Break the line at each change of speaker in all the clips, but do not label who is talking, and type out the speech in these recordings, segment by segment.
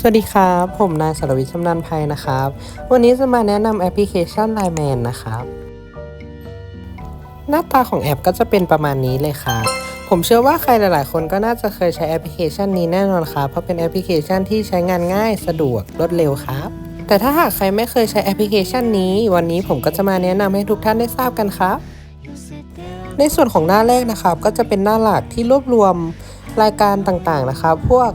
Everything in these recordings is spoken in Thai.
สวัสดีครับ ผมนายสรวิทย์ชำนาญภัยนะครับ วันนี้จะมาแนะนำแอปพลิเคชัน Line Man นะครับ หน้าตาของแอปก็จะเป็นประมาณนี้เลยครับ ผมเชื่อว่าใครหลาย ๆ คนก็น่าจะเคยใช้แอปพลิเคชันนี้แน่นอนครับ เพราะเป็นแอปพลิเคชันที่ใช้งานง่ายสะดวกรวดเร็วครับ แต่ถ้าหากใครไม่เคยใช้แอปพลิเคชันนี้ วันนี้ผมก็จะมาแนะนำให้ทุกท่านได้ทราบกันครับ ในส่วนของหน้าแรกนะครับ ก็จะเป็นหน้าหลักที่รวบรวมรายการต่าง ๆ นะครับ พวก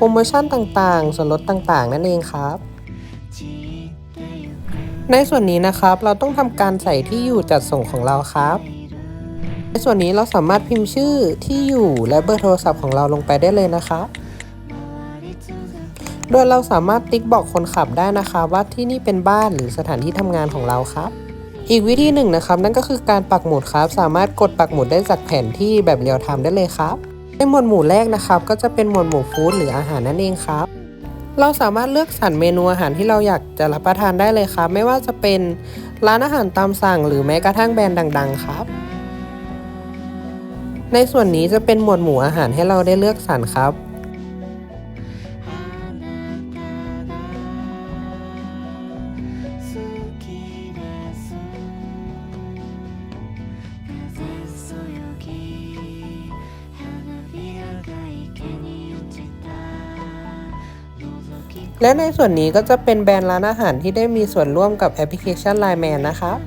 โปรโมชั่นต่างๆ ส่วนลดต่างๆ นั่นเองครับ ในส่วนนี้นะครับเราต้องทำการใส่ที่อยู่จัดส่งของเราครับ ในส่วนนี้เราสามารถพิมพ์ชื่อที่อยู่และเบอร์โทรศัพท์ของเราลงไปได้เลยนะครับโดยเราสามารถติ๊กบอกคนขับได้นะคะว่าที่นี่เป็นบ้านหรือสถานที่ทำงานของเราครับ อีกวิธีหนึ่งนะครับ นั่นก็คือการปักหมุดครับ สามารถกดปักหมุดได้จากแผนที่แบบเรียลไทม์ได้เลยครับ ในหมวดหมู่แรกนะครับก็จะเป็นหมวดหมู่ฟู้ดหรืออาหารนั่นเองครับ เราสามารถเลือกสรรเมนูอาหารที่เราอยากจะรับประทานได้เลยครับ ไม่ว่าจะเป็นร้านอาหารตามสั่ง หรือแม้กระทั่งแบรนด์ดัง ๆ ครับ ในส่วนนี้จะเป็นหมวดหมู่อาหารให้เราได้เลือกสรรครับ และในส่วนนี้ก็จะเป็นแบรนด์ร้านอาหารที่ได้มีส่วนร่วมกับแอปพลิเคชัน Line Man นะครับ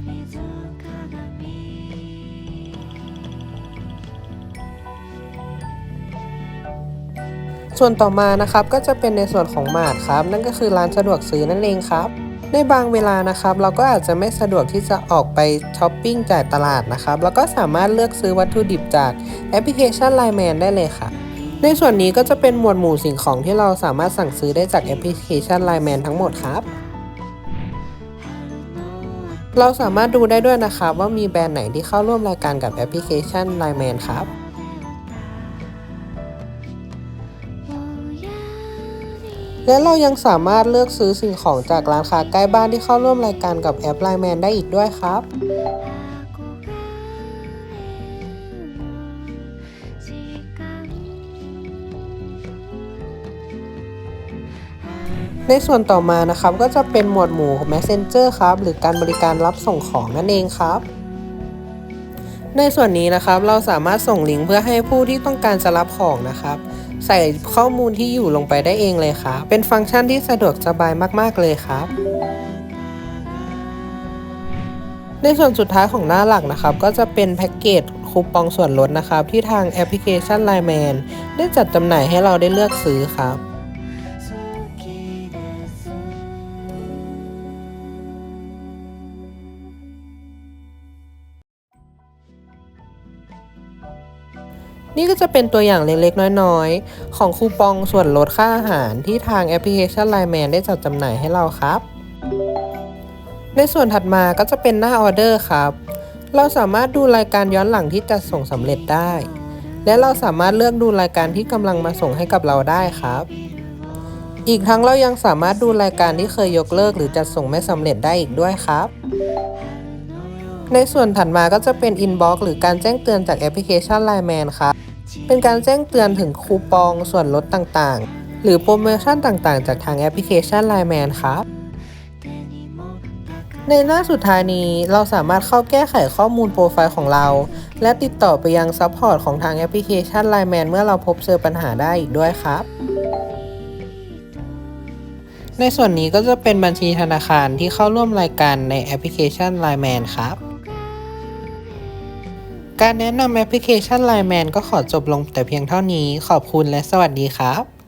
ส่วนต่อมานะครับก็จะเป็นในส่วนของมาร์ทครับ นั่นก็คือร้านสะดวกซื้อนั่นเองครับ ในบางเวลานะครับ เราก็อาจจะไม่สะดวกที่จะออกไปช้อปปิ้งจ่ายตลาดนะครับ แล้วก็สามารถเลือกซื้อวัตถุดิบจากแอปพลิเคชัน Line Man ได้เลยค่ะ ในส่วนนี้ก็จะเป็นหมวดหมู่สิ่งของที่เราสามารถสั่งซื้อได้จากแอปพลิเคชัน Line Man ทั้งหมดครับ เราสามารถดูได้ด้วยนะครับว่ามีแบรนด์ไหนที่เข้าร่วมรายการกับแอปพลิเคชัน Line Man ครับและเรายังสามารถเลือกซื้อสิ่งของจากร้านค้าใกล้บ้านที่เข้าร่วมรายการกับแอป Line Man ได้อีกด้วยครับ ในส่วนต่อมานะครับก็จะเป็นหมวดหมู่ Messenger ครับ หรือการบริการรับส่งของนั่นเองครับ ในส่วนนี้นะครับเราสามารถส่งลิงก์เพื่อให้ผู้ที่ต้องการจะรับของนะครับ ใส่ข้อมูลที่อยู่ลงไปได้เองเลยครับ เป็นฟังก์ชันที่สะดวกสบายมากๆเลยครับในส่วนสุดท้ายของหน้าหลักนะครับ ก็จะเป็นแพ็กเกจคูปองส่วนลดนะครับ ที่ทางแอปพลิเคชัน Line Man ได้จัดจำหน่ายให้เราได้เลือกซื้อครับ นี่ก็จะเป็นตัวอย่างเล็กๆ น้อยๆ ของคูปองส่วนลดค่าอาหารที่ทางแอปพลิเคชัน Line Man ได้จัดจำหน่ายให้เราครับ ในส่วนถัดมาก็จะเป็นหน้าออเดอร์ครับ เราสามารถดูรายการย้อนหลังที่จัดส่งสำเร็จได้ และเราสามารถเลือกดูรายการที่กำลังมาส่งให้กับเราได้ครับ อีกทั้งเรายังสามารถดูรายการที่เคยยกเลิกหรือจัดส่งไม่สำเร็จได้อีกด้วยครับ ในส่วนถัดมาก็จะเป็น Inbox หรือการแจ้งเตือนจากแอปพลิเคชัน Line Man ครับ เป็นการแจ้งเตือนถึงคูปองส่วนลดต่างๆ หรือโปรโมชั่นต่างๆ จากทางแอปพลิเคชัน Line Man ครับ ในหน้าสุดท้ายนี้เราสามารถเข้าแก้ไขข้อมูลโปรไฟล์ของเรา และติดต่อไปยังซัพพอร์ตของทางแอปพลิเคชัน Line Man เมื่อเราพบเจอปัญหาได้อีกด้วยครับในส่วนนี้ก็จะเป็นบัญชีธนาคารที่เข้าร่วมรายการในแอปพลิเคชัน Line Man ครับ การแนะนำแอปพลิเคชัน Line Man ก็ขอจบลงแต่เพียงเท่านี้ ขอบคุณและสวัสดีครับ